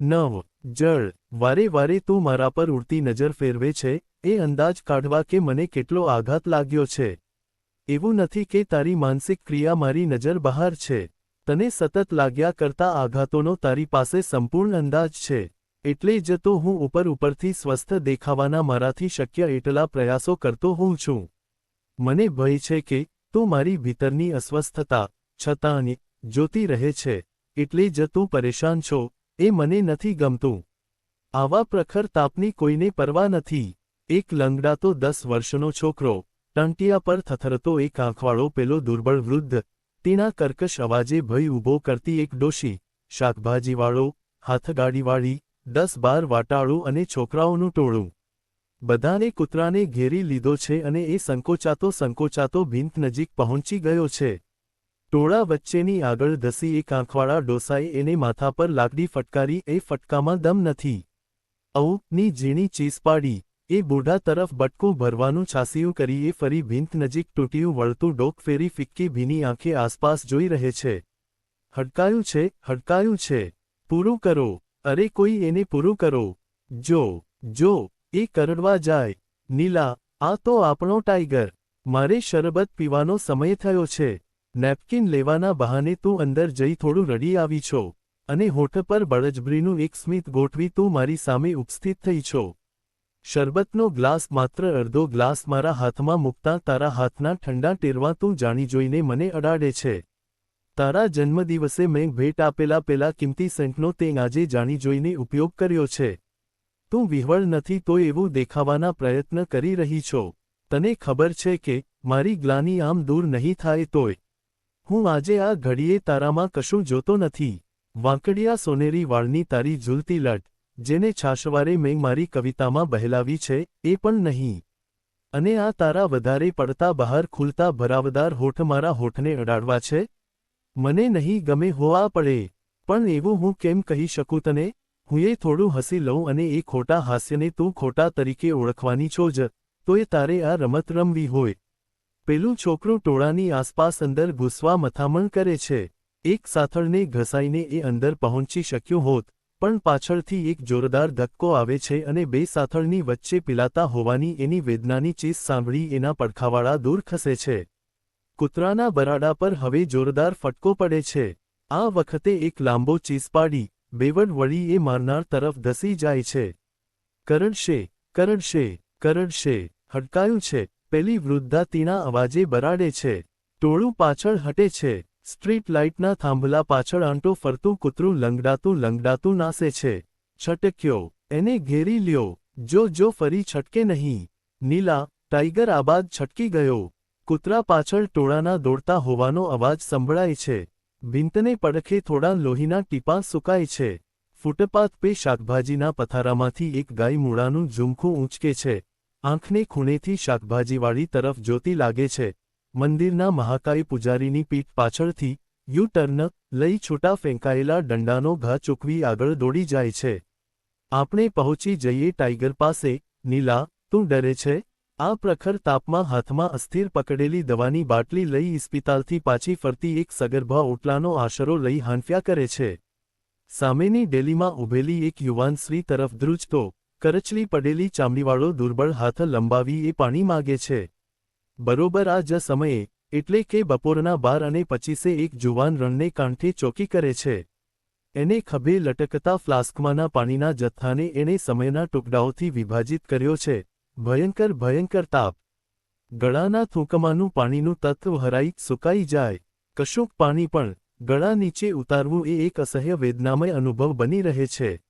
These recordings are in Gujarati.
નવ જળ, વારે વારે તું મારા પર ઉડતી નજર ફેરવે છે, એ અંદાજ કાઢવા કે મને કેટલો આઘાત લાગ્યો છે. એવું નથી કે તારી માનસિક ક્રિયા મારી નજર બહાર છે. તને સતત લાગ્યા કરતા આઘાતોનો તારી પાસે સંપૂર્ણ અંદાજ છે. એટલે જ તો હું ઉપર ઉપરથી સ્વસ્થ દેખાવાના મારાથી શક્ય એટલા પ્રયાસો કરતો હોઉં છું. મને ભય છે કે તું મારી ભીતરની અસ્વસ્થતા, છતાં જોતી રહે છે. એટલે જ તું પરેશાન છો. એ મને નથી ગમતું. આવા પ્રખર તાપની કોઈને પરવા નથી. એક લંગડાતો દસ વર્ષનો છોકરો, ટંટિયા પર થથરતો એક આંખવાળો પેલો દુર્બળ વૃદ્ધ, તેના કર્કશ અવાજે ભય ઊભો કરતી એક ડોશી, શાકભાજીવાળો, હાથગાડીવાળી, દસ બાર વાટાળું અને છોકરાઓનું ટોળું. બધાને કૂતરાને ઘેરી લીધો છે અને એ સંકોચાતો સંકોચાતો ભીંત નજીક પહોંચી ગયો છે. ટોળા વચ્ચેની આગળ ધસી એક આંખવાળા ડોસાએ એને માથા પર લાકડી ફટકારી, એ ફટકામાં દમ નથી. ઔ ની ઝીણી ચીસ પાડી. એ બુઢા તરફ બટકું ભરવાનું છાસિયું કરી, એ ફરી ભીંત નજીક તૂટ્યું, વળતું ડોક ફેરી ફિક્કી ભીની આંખે આસપાસ જોઈ રહે છે. હડકાયું છે હડકાયું છે. પૂરું કરો. અરે કોઈ એને પૂરું કરો. જો જો, એ કરડવા જાય. નીલા, આ તો આપણો ટાઈગર. મારે શરબત પીવાનો સમય થયો છે. નેપકિન લેવાના બહાને તું અંદર જઈ થોડું રડી આવી છો. અને હોઠ પર બળજબરીનું એક સ્મિત ગોઠવી તું મારી સામે ઉપસ્થિત થઈ છો. શરબતનો ગ્લાસ માત્ર અડધો ગ્લાસ મારા હાથમાં મૂકતા તારા હાથના ઠંડા ટેરવા તું જાણી જોઈને મને અડાડે છે. તારા જન્મદિવસે મેં ભેટ આપેલા પેલા કિંમતી સેન્ટનો તે આજે જાણી જોઈને ઉપયોગ કર્યો છે. તું વિહવળ નથી તો એવું દેખાવાના પ્રયત્ન કરી રહી છો. તને ખબર છે કે મારી ગ્લાની આમ દૂર નહીં થાય તોય. હું આજે આ ઘડીએ તારામાં કશું જોતો નથી. વાંકડિયા સોનેરી વાળની તારી ઝૂલતી લટ, જેને છાશવારે મેં મારી કવિતામાં બહેલાવી છે, એ પણ નહીં. અને આ તારા વધારે પડતા બહાર ખુલતા ભરાવદાર હોઠ મારા હોઠને અડાડવા છે? મને નહીં ગમે હોવા પડે, પણ એવું હું કેમ કહી શકું તને? હું એ થોડું હસી લઉં અને એ ખોટા હાસ્યને તું ખોટા તરીકે ઓળખવાની છો જ, તો એ તારે આ રમત રમવી હોય. પેલું છોકરું ટોળાની આસપાસ અંદર ઘૂસવા મથામણ કરે છે. એક સાથળને ઘસાઈને એ અંદર પહોંચી શક્યું હોત, પણ પાછળથી એક જોરદાર ધક્કો આવે છે અને બે સાથળની વચ્ચે પીલાતા હોવાની એની વેદનાની ચીસ સાંભળી એના પડખાવાળા દૂર ખસે છે. કૂતરાના બરાડા પર હવે જોરદાર ફટકો પડે છે. આ વખતે એક લાંબો ચીસ પાડી, બેવડ વળી એ મારનાર તરફ ધસી જાય છે. કરડશે કરડશે કરડશે, હડકાયું છે. પેલી વૃદ્ધા તીણા અવાજે બરાડે છે, ટોળું પાછળ હટે છે, સ્ટ્રીટ લાઇટના થાંભલા પાછળ આંટો ફરતું કૂતરું લંગડાતું લંગડાતું નાસે છે, છટક્યો, એને ઘેરી લ્યો, જો જો ફરી છટકે નહીં, નીલા, ટાઈગર આબાદ છટકી ગયો, કૂતરા પાછળ ટોળાના દોડતા હોવાનો અવાજ સંભળાય છે, ભીંતને પડખે થોડા લોહીના ટીપાં સુકાય છે, ફૂટપાથ પે શાકભાજીના પથારામાંથી એક ગાય મૂળાનું ઝુમખું ઊંચકે છે આંખને ખૂણેથી શાકભાજીવાળી તરફ જોતી લાગે છે. મંદિરના મહાકાય પૂજારીની પીઠ પાછળથી યુ ટર્ન લઈ છૂટા ફેંકાયેલા દંડાનો ઘા ચૂકવી આગળ દોડી જાય છે. આપણે પહોંચી જઈએ ટાઈગર પાસે, નીલા, તું ડરે છે? આ પ્રખર તાપમાં હાથમાં અસ્થિર પકડેલી દવાની બાટલી લઈ ઇસ્પિતાલથી પાછી ફરતી એક સગર્ભા ઓટલાનો આશરો લઈ હાંફ્યા કરે છે. સામેની ડેલીમાં ઊભેલી એક યુવાન સ્ત્રી તરફ ધ્રુજતો કરચલી પડેલી ચામડીવાળો દુર્બળ હાથ લંબાવી એ પાણી માગે છે. બરોબર આ જ સમયે, એટલે કે બપોરના બાર અને પચીસે એક જુવાન રણને કાંઠે ચોકી કરે છે. એને ખભે લટકતા ફ્લાસ્કમાંના પાણીના જથ્થાને એણે સમયના ટુકડાઓથી વિભાજિત કર્યો છે. ભયંકર ભયંકર તાપ. ગળાના થૂંકમાનું પાણીનું તત્વ હરાઈ સુકાઈ જાય. કશુંક પાણી પણ ગળા નીચે ઉતારવું એ એક અસહ્ય વેદનામય અનુભવ બની રહે છે.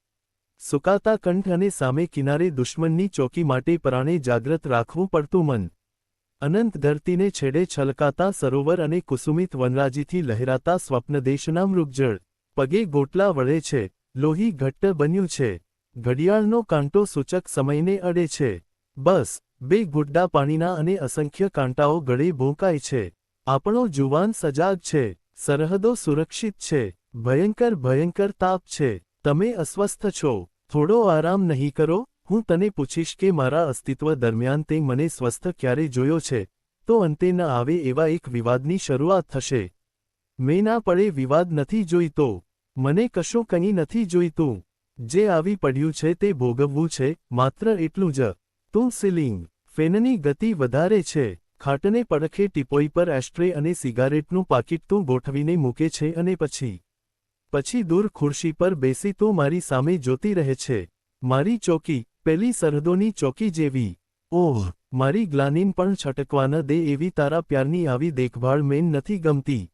સુકાતા કંઠ અને સામે કિનારે દુશ્મનની ચોકી માટે પરાણે જાગ્રત રાખવું પડતું મન. અનંત ધરતીને છેડે છલકાતા સરોવર અને કુસુમિત વનરાજીથી લહેરાતા સ્વપ્નદેશના મૃગજળ. પગે ગોટલા વળે છે, લોહી ઘટ્ટ બન્યું છે. ઘડિયાળનો કાંટો સૂચક સમયને અડે છે. બસ, બે ગુડ્ડા પાણીના અને અસંખ્ય કાંટાઓ ગળે ભોંકાય છે. આપણો જુવાન સજાગ છે, સરહદો સુરક્ષિત છે. ભયંકર ભયંકર તાપ છે. તમે અસ્વસ્થ છો. થોડો આરામ નહીં કરો, હું તને પૂછીશ કે મારા અસ્તિત્વ દરમિયાન તે મને સ્વસ્થ ક્યારે જોયો છે, તો અંતે ન આવે એવા એક વિવાદની શરૂઆત થશે. મેં ના પડે વિવાદ નથી જોઈતો મને કશું કંઈ નથી જોઈતું જે આવી પડ્યું છે તે ભોગવવું છે, માત્ર એટલું જ. તું સિલિંગ, ફેનની ગતિ વધારે છે, ખાટને પડખે ટીપોઈ પર એસ્ટ્રે અને સિગારેટનું પાકીટ તું ગોઠવીને મૂકે છે અને પછી પછી દૂર ખુરશી પર બેસી તો મારી સામે જોતી રહે છે. મારી ચોકી, પેલી સરહદોની ચોકી જેવી. ઓહ, મારી ગ્લાનીન પણ છટકવા ન દે એવી તારા પ્યારની આવી દેખભાળ મેન નથી ગમતી.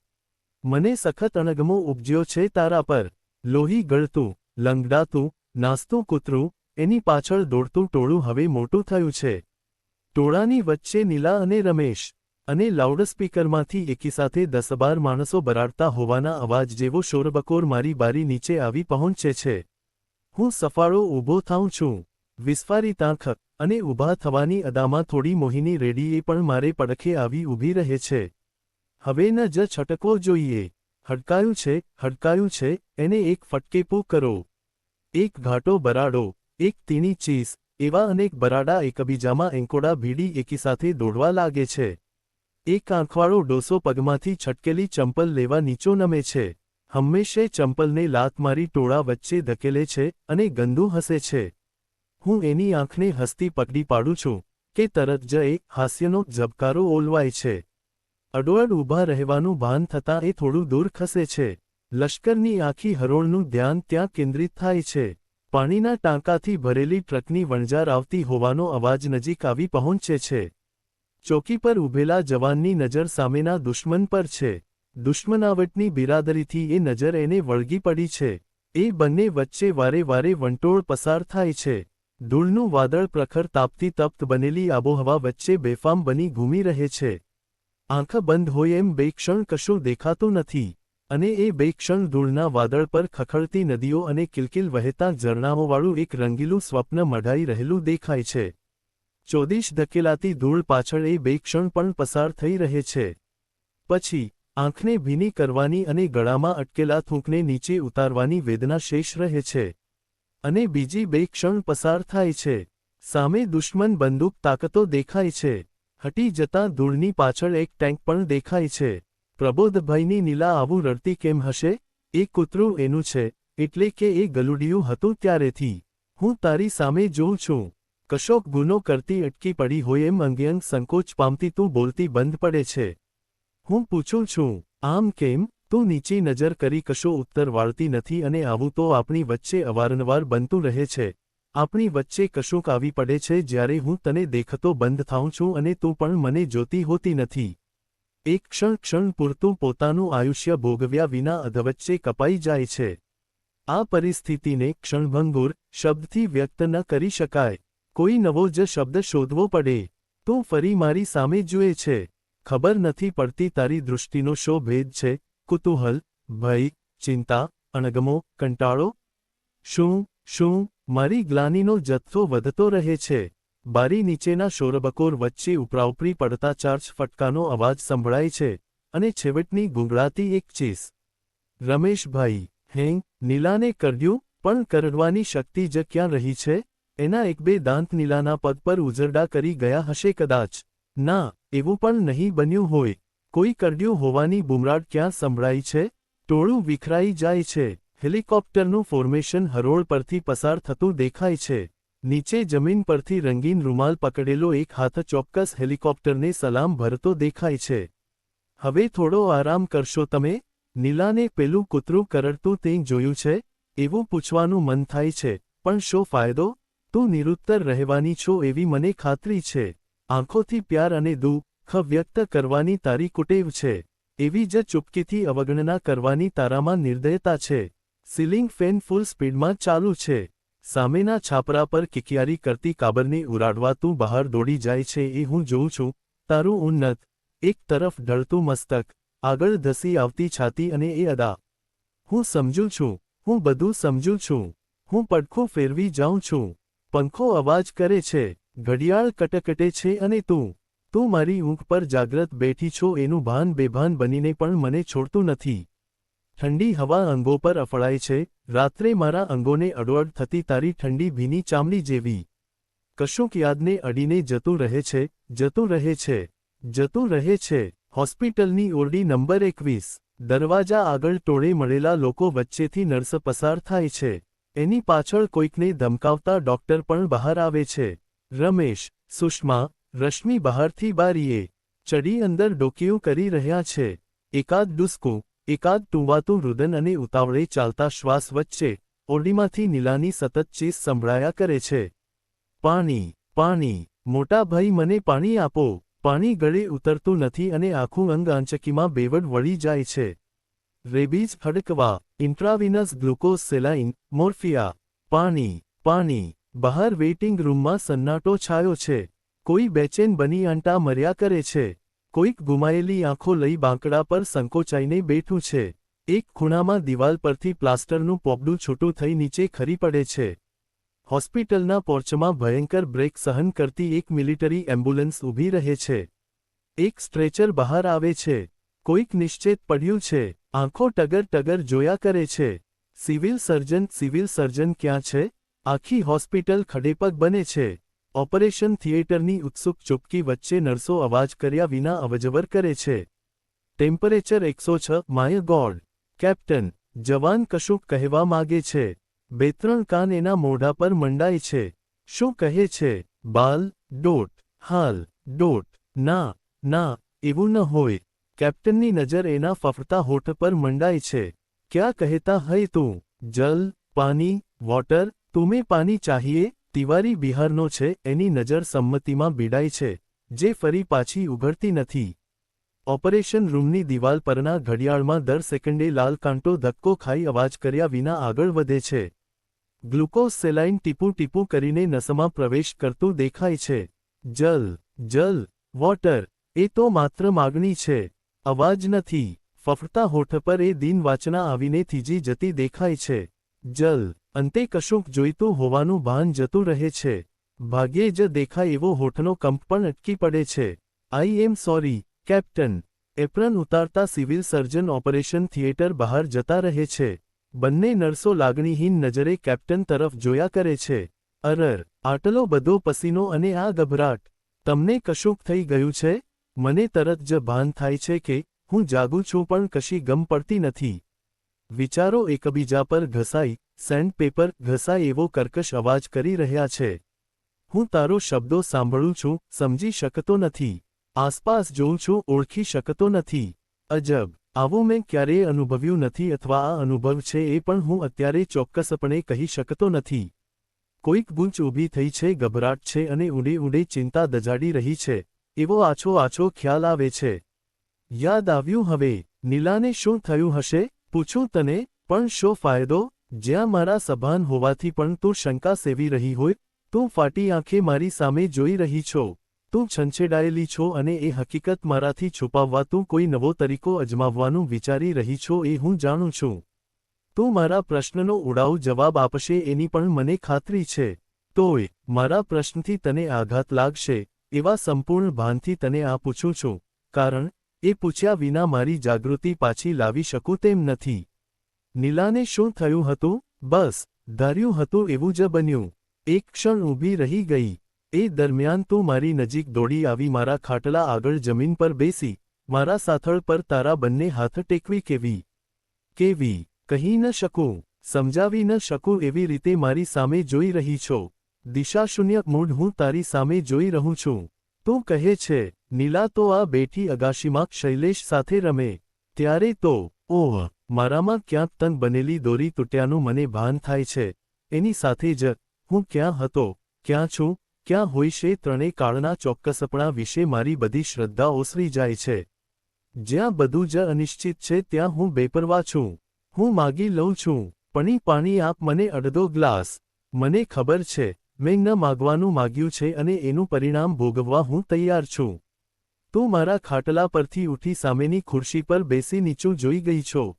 મને સખત અણગમો ઉપજ્યો છે તારા પર. લોહી ગળતું, લંગડાતું, નાસ્તું કૂતરું, એની પાછળ દોડતું ટોળું હવે મોટું થયું છે. ટોળાની વચ્ચે નીલા અને રમેશ. અને લાઉડસ્પીકરમાંથી એકી સાથે દસબાર માણસો બરાડતા હોવાના અવાજ જેવો શોરબકોર મારી બારી નીચે આવી પહોંચે છે. હું સફાળો ઊભો થાઉં છું. વિસ્ફારી તાંખ અને ઊભા થવાની અદામાં થોડી મોહિની રેડીએ પણ મારે પડખે આવી ઊભી રહે છે. હવે ન જ છટકવો જોઈએ. હડકાયું છે હડકાયું છે, એને એક ફટકેપું કરો. એક ઘાટો બરાડો, એક તીણી ચીસ, એવા અનેક બરાડા એકબીજામાં એંકોડા ભીડી એકી સાથે દોડવા લાગે છે. એક આંખવાળો ડોસો પગમાંથી છટકેલી ચંપલ લેવા નીચો નમે છે. હંમેશે ચંપલને લાત મારી ટોળા વચ્ચે ધકેલે છે અને ગંદુ હસે છે. હું એની આંખને હસતી પકડી પાડું છું, કે તરત જ એક હાસ્યનો ઝબકારો ઓલવાય છે. અડોઅડ ઊભા રહેવાનું ભાન થતાં એ થોડું દૂર ખસે છે. લશ્કરની આખી હરોળનું ધ્યાન ત્યાં કેન્દ્રિત થાય છે. પાણીના ટાંકાથી ભરેલી ટ્રકની વણઝાર આવતી હોવાનો અવાજ નજીક આવી પહોંચે છે. ચોકી પર ઊભેલા જવાનની નજર સામેના દુશ્મન પર છે. દુશ્મનાવટની બિરાદરીથી એ નજર એને વળગી પડી છે. એ બંને વચ્ચે વારે વારે વંટોળ પસાર થાય છે. ધૂળનું વાદળ પ્રખર તાપતી તપ્ત બનેલી આબોહવા વચ્ચે બેફામ બની ઘૂમી રહે છે. આંખ બંધ હોય એમ બે ક્ષણ કશું દેખાતું નથી અને એ બે ક્ષણ ધૂળના વાદળ પર ખખડતી નદીઓ અને કિલકિલ વહેતા ઝરણાઓવાળું એક રંગીલું સ્વપ્ન મઢાઈ રહેલું દેખાય છે. ચોદીશ ધકેલાતી ધૂળ પાછળ એ બે ક્ષણ પણ પસાર થઈ રહે છે. પછી, આંખને ભીની કરવાની અને ગળામાં અટકેલા થૂંકને નીચે ઉતારવાની વેદના શેષ રહે છે. અને બીજી બે ક્ષણ પસાર થાય છે. સામે દુશ્મન બંદૂક તાકતો દેખાય છે. હટી જતાં ધૂળની પાછળ એક ટેન્ક પણ દેખાય છે. પ્રબોધભાઈની નીલા આવું રડતી કેમ હશે? એ કૂતરું એનું છે, એટલે કે એ ગલુડિયું હતું ત્યારેથી. હું તારી સામે જોઉં છું. કશોક ગુનો કરતી અટકી પડી હોય એમ અંગ્યંગ સંકોચ પામતી તું બોલતી બંધ પડે છે. હું પૂછું છું, આમ કેમ? તું નીચી નજર કરી કશો ઉત્તર વાળતી નથી અને આવું તો આપણી વચ્ચે અવારનવાર બનતું રહે છે. આપણી વચ્ચે કશુંક આવી પડે છે જ્યારે હું તને દેખતો બંધ થાઉં છું અને તું પણ મને જોતી હોતી નથી. એક ક્ષણ ક્ષણ પૂરતું પોતાનું આયુષ્ય ભોગવ્યા વિના અધવચ્ચે કપાઈ જાય છે. આ પરિસ્થિતિને ક્ષણભંગુર, શબ્દથી વ્યક્ત ન કરી શકાય. કોઈ નવો જ શબ્દ શોધવો પડે, તો ફરી મારી સામે જુએ છે. ખબર નથી પડતી તારી દૃષ્ટિનો શો ભેદ છે? કુતૂહલ, ભય, ચિંતા, અણગમો, કંટાળો? શું શું, મારી ગ્લાનીનો જથ્થો વધતો રહે છે? બારી નીચેના શોરબકોર વચ્ચે ઉપરાઉપરી પડતા ચાર્જ ફટકાનો અવાજ સંભળાય છે અને છેવટની ગુંગળાતી એક ચીસ. રમેશભાઈ, હેંગ, નીલાને કર્યું? પણ કરડવાની શક્તિ જ ક્યાં રહી છે? એના એક બે દાંત નીલાના પગ પર ઉઝરડા કરી ગયા હશે કદાચ. ના, એવું પણ નહીં બન્યું હોય. કોઈ કરડ્યું હોવાની બુમરાડ ક્યાં સંભળાઈ છે? ટોળું વિખરાઈ જાય છે. હેલિકોપ્ટરનું ફોર્મેશન હરોળ પરથી પસાર થતું દેખાય છે. નીચે જમીન પરથી રંગીન રૂમાલ પકડેલો એક હાથ ચોક્કસ હેલિકોપ્ટરને સલામ ભરતો દેખાય છે. હવે થોડો આરામ કરશો તમે? નીલાને પેલું કૂતરું કરડતું તે જોયું છે? એવું પૂછવાનું મન થાય છે. પણ શો ફાયદો? તું નિરુત્તર રહેવાની છો એવી મને ખાતરી છે. આંખોથી પ્યાર અને દુઃખ વ્યક્ત કરવાની તારી કુટેવ છે. એવી જ ચૂપકીથી અવગણના કરવાની તારામાં નિર્દયતા છે. સીલિંગ ફેન ફૂલ સ્પીડમાં ચાલુ છે. સામેના છાપરા પર કિકિયારી કરતી કાબરને ઉરાડવા તું બહાર દોડી જાય છે એ હું જોઉં છું. તારું ઉન્નત, એક તરફ ઢળતું મસ્તક, આગળ ધસી આવતી છાતી અને એ અદા. હું સમજું છું, હું બધું સમજું છું. હું પડખું ફેરવી જાઉં છું. પંખો અવાજ કરે છે, ઘડિયાળ કટકટે છે અને તું તું મારી ઊંઘ પર જાગ્રત બેઠી છો એનું ભાન બેભાન બનીને પણ મને છોડતું નથી. ઠંડી હવા અંગો પર અફળાય છે, રાત્રે મારા અંગોને અડોઅડ થતી તારી ઠંડી ભીની ચામડી જેવી. કશુંક યાદને અડીને જતું રહે છે, જતું રહે છે, જતું રહે છે, હોસ્પિટલની ઓરડી નંબર એકવીસ, દરવાજા આગળ ટોળે મળેલા લોકો વચ્ચેથી નર્સ પસાર થાય છે. એની પાછળ કોઈકને ધમકાવતા ડોક્ટર પણ બહાર આવે છે. રમેશ, સુષ્મા, રશ્મિ બહારથી બારીએ ચડી અંદર ડોકીયું કરી રહ્યા છે. એકાદ ડુસકું, એકાદ ટૂંવાતું રુદન અને ઉતાવળે ચાલતા શ્વાસ વચ્ચે ઓરડીમાંથી નીલાની સતત ચીસ સંભળાયા કરે છે. પાણી પાણી, મોટા ભાઈ મને પાણી આપો. પાણી ગળે ઉતરતું નથી અને આખું અંગ આંચકીમાં બેવડ વળી જાય છે. રેબીઝ ફડકવા ઇન્ટ્રાવિનસ ગ્લુકોઝ સેલાઇન, મોર્ફિયા, પાણી પાણી, બહાર વેઇટિંગ રૂમમાં સન્નાટો છાયો છે, કોઈ બેચેન બની આંટા મર્યા કરે છે, કોઈક ગુમાયેલી આંખો લઈ બાંકડા પર સંકોચાઈને બેઠું છે, એક ખૂણામાં દિવાલ પરથી પ્લાસ્ટરનું પોપડું છૂટું થઈ નીચે ખરી પડે છે. હોસ્પિટલના પોર્ચમાં ભયંકર બ્રેક સહન કરતી એક મિલિટરી એમ્બ્યુલન્સ ઊભી રહે છે. એક સ્ટ્રેચર બહાર આવે છે. કોઈક નિશ્ચિત પડ્યું છે. આંખો ટગર ટગર જોયા કરે છે. સિવિલ સર્જન સિવિલ સર્જન ક્યાં છે? આખી હોસ્પિટલ ખડેપગ બને છે. ઓપરેશન થિયેટરની ઉત્સુક ચૂપકી વચ્ચે નર્સો અવાજ કર્યા વિના અવજવર કરે છે. ટેમ્પરેચર એકસો છ માય ગોડ કેપ્ટન, જવાન કશુંક કહેવા માગે છે. બે ત્રણ કાન એના મોઢા પર મંડાય છે. શું કહે છે? બાલ, ડોટ, હાલ, ડોટ, ના ના, એવું ન હોય. કેપ્ટનની નજર એના ફફડતા હોઠ પર મંડાય છે. ક્યાં કહેતા હૈ તું? જલ પાણી વોટર, તુમે પાણી ચાહીએ? તિવારી બિહારનો છે, એની નજર સંમતિમાં બીડાય છે, જે ફરી પાછી ઉઘડતી નથી. ઓપરેશન રૂમની દિવાલ પરના ઘડિયાળમાં દર સેકન્ડે લાલ કાંટો ધક્કો ખાઈ અવાજ કર્યા વિના આગળ વધે છે. ગ્લુકોઝ સેલાઇન ટીપું ટીપું કરીને નસમાં પ્રવેશ કરતું દેખાય છે. જલ જલ, વોટર, એ તો માત્ર માગણી છે. અવાજ નથી. ફફડતા હોઠ પર એ દિન વાચના આવીને થીજી જતી દેખાય છે. જલ, અંતે કશુંક જોઈતું હોવાનું ભાન જતું રહે છે. ભાગ્યે જ દેખાય એવો હોઠનો કંપ પણ અટકી પડે છે. I am sorry captain apron ઉતારતા civil surgeon operation theatre બહાર જતા રહે છે. બંને નર્સો લાગણીહીન નજરે કેપ્ટન તરફ જોયા કરે છે. અરર, આટલો બધો પસીનો અને આ ગભરાટ. તમને કશુંક થઈ ગયું છે? મને તરત જ ભાન થાય છે કે હું જાગું છું પણ કશી ગમ પડતી નથી. વિચારો એકબીજા પર ઘસાઈ સેન્ડપેપર ઘસાય એવો કર્કશ અવાજ કરી રહ્યા છે. હું તારો શબ્દો સાંભળું છું, સમજી શકતો નથી. આસપાસ જોઉં છું, ઓળખી શકતો નથી. અજબ, આવો મેં ક્યારેય અનુભવ્યું નથી અથવા આ અનુભવ છે એ પણ હું અત્યારે ચોક્કસપણે કહી શકતો નથી. કોઈક ગૂંચ ઊભી થઈ છે, ગભરાટ છે અને ઊંડે ઊંડે ચિંતા દજાડી રહી છે. એવો આછો આછો ખ્યાલ આવે છે. યાદ આવ્યું હવે, નીલાને શું થયું હશે? પૂછું તને, પણ શો ફાયદો? જ્યાં મારા સભાન હોવાથી પણ તું શંકા સેવી રહી હોય, તું ફાટી આંખે મારી સામે જોઈ રહી છો. તું છંછેડાયેલી છો અને એ હકીકત મારાથી છુપાવવા તું કોઈ નવો તરીકો અજમાવવાનું વિચારી રહી છો એ હું જાણું છું. તું મારા પ્રશ્નનો ઉડાઉ જવાબ આપશે એની પણ મને ખાતરી છે. તોય, મારા પ્રશ્નથી તને આઘાત લાગશે. એવા સંપૂર્ણ ભાનથી તને આ પૂછું છું, કારણ એ પૂછ્યા વિના મારી જાગૃતિ પાછી લાવી શકું તેમ નથી. નીલાને શું થયું હતું? બસ, ધાર્યું હતું એવું જ બન્યું. એક ક્ષણ ઊભી રહી ગઈ. એ દરમિયાન તું મારી નજીક દોડી આવી, મારા ખાટલા આગળ જમીન પર બેસી, મારા સાથળ પર તારા બંને હાથ ટેકવી કેવી? કેવી? કહી ન શકું. સમજાવી ન શકું એવી રીતે મારી સામે જોઈ રહી છો. દિશાશૂન્ય મૂડ હું તારી સામે જોઈ રહું છું. તું કહે છે, નીલા, તો આ બેઠી અગાશીમાં શૈલેષ સાથે રમે. ત્યારે તો, ઓહ, મારામાં ક્યાંક તન બનેલી દોરી તૂટ્યાનું મને ભાન થાય છે. એની સાથે જ, હું ક્યાં હતો, ક્યાં છું, ક્યાં હોય છે ત્રણેય કાળના ચોક્કસપણા વિશે મારી બધી શ્રદ્ધા ઓસરી જાય છે. જ્યાં બધું જ અનિશ્ચિત છે ત્યાં હું બેપરવા છું. હું માગી લઉં છું. પણી પાણી આપ મને અડધો ગ્લાસ. મને ખબર છે મેં ન માગવાનું માગ્યું છે અને એનું પરિણામ ભોગવવા હું તૈયાર છું. તું મારા ખાટલા પરથી ઉઠી સામેની ખુરશી પર બેસી નીચું જોઈ ગઈ છો.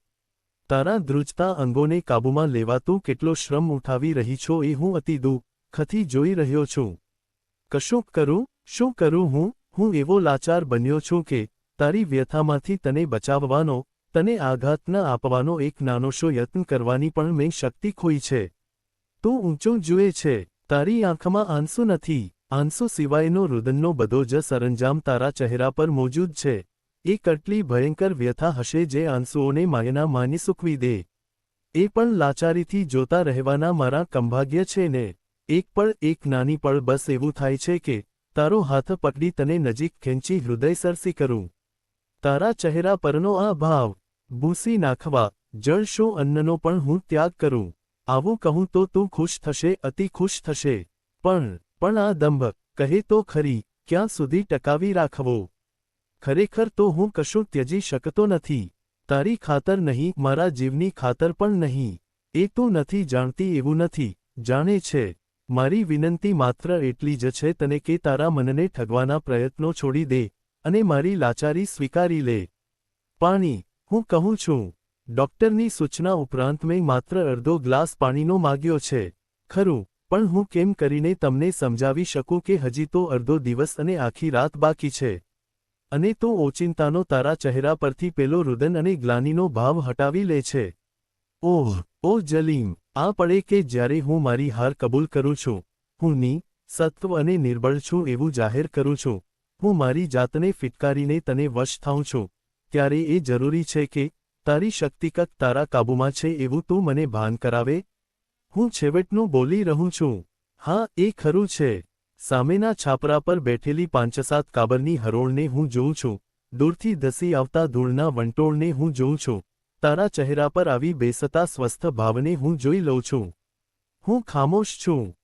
તારા ધ્રુજતા અંગોને કાબૂમાં લેવા તું કેટલો શ્રમ ઉઠાવી રહી છો એ હું અતિ દુઃખથી જોઈ રહ્યો છું. કશુંક કરું, શું કરું હું? હું એવો લાચાર બન્યો છું કે તારી વ્યથામાંથી તને બચાવવાનો, તને આઘાત ન આપવાનો એક નાનોશો યત્ન કરવાની પણ મેં શક્તિ ખોઈ છે. તું ઊંચું જુએ છે. તારી આંખમાં આંસુ નથી. આંસુ સિવાયનો રુદનનો બધો જ સરંજામ તારા ચહેરા પર મોજૂદ છે. એ કટલી ભયંકર વ્યથા હશે જે આંસુઓને માયના માની સૂકવી દે. એ પણ લાચારીથી જોતા રહેવાના મારા કંભાગ્ય છે ને. એક પળ એક નાની પળ બસ એવું થાય છે કે તારો હાથ પકડી તને નજીક ખેંચી હૃદય સરસી કરું. તારા ચહેરા પરનો આ ભાવ. ભૂસી નાખવા, જળ શું અન્નનો પણ હું ત્યાગ કરું. આવું કહું તો તું ખુશ થશે, અતિ ખુશ થશે. પણ પણ આ દંભ, કહે તો ખરી, ક્યાં સુધી ટકાવી રાખવો? ખરેખર તો હું કશું ત્યજી શકતો નથી. તારી ખાતર નહીં, મારા જીવની ખાતર પણ નહીં. એ તું નથી જાણતી એવું નથી. જાણે છે, મારી વિનંતી માત્ર એટલી જ છે તને કે તારા મનને ઠગવાના પ્રયત્નો છોડી દે અને મારી લાચારી સ્વીકારી લે. પાણી, હું કહું છું ડોક્ટરની સૂચના ઉપરાંત મેં માત્ર અડધો ગ્લાસ પાણીનો માગ્યો છે. ખરું, પણ હું કેમ કરીને તમને સમજાવી શકું કે હજી તો અડધો દિવસ અને આખી રાત બાકી છે? અને તો ઓચિંતાનો તારા ચહેરા પરથી પેલો રુદન અને ગ્લાનીનો ભાવ હટાવી લે છે. ઓહ, ઓ જલીમ, આ પડે કે જ્યારે હું મારી હાર કબૂલ કરું છું. હું ની, સત્વ અને નિર્બળ છું એવું જાહેર કરું છું. હું મારી જાતને ફિટકારીને તને વશ થાઉં છું. ત્યારે એ જરૂરી છે કે તારી શક્તિકત તારા કાબૂમાં છે એવું તું મને ભાન કરાવે? હું છેવટનું બોલી રહું છું. હા, એ ખરું છે. સામેના છાપરા પર બેઠેલી પાંચસાત કાબરની હરોળને હું જોઉં છું. દૂરથી ધસી આવતા ધૂળના વંટોળને હું જોઉં છું. તારા ચહેરા પર આવી બેસતા સ્વસ્થ ભાવને હું જોઈ લઉં છું. હું ખામોશ છું.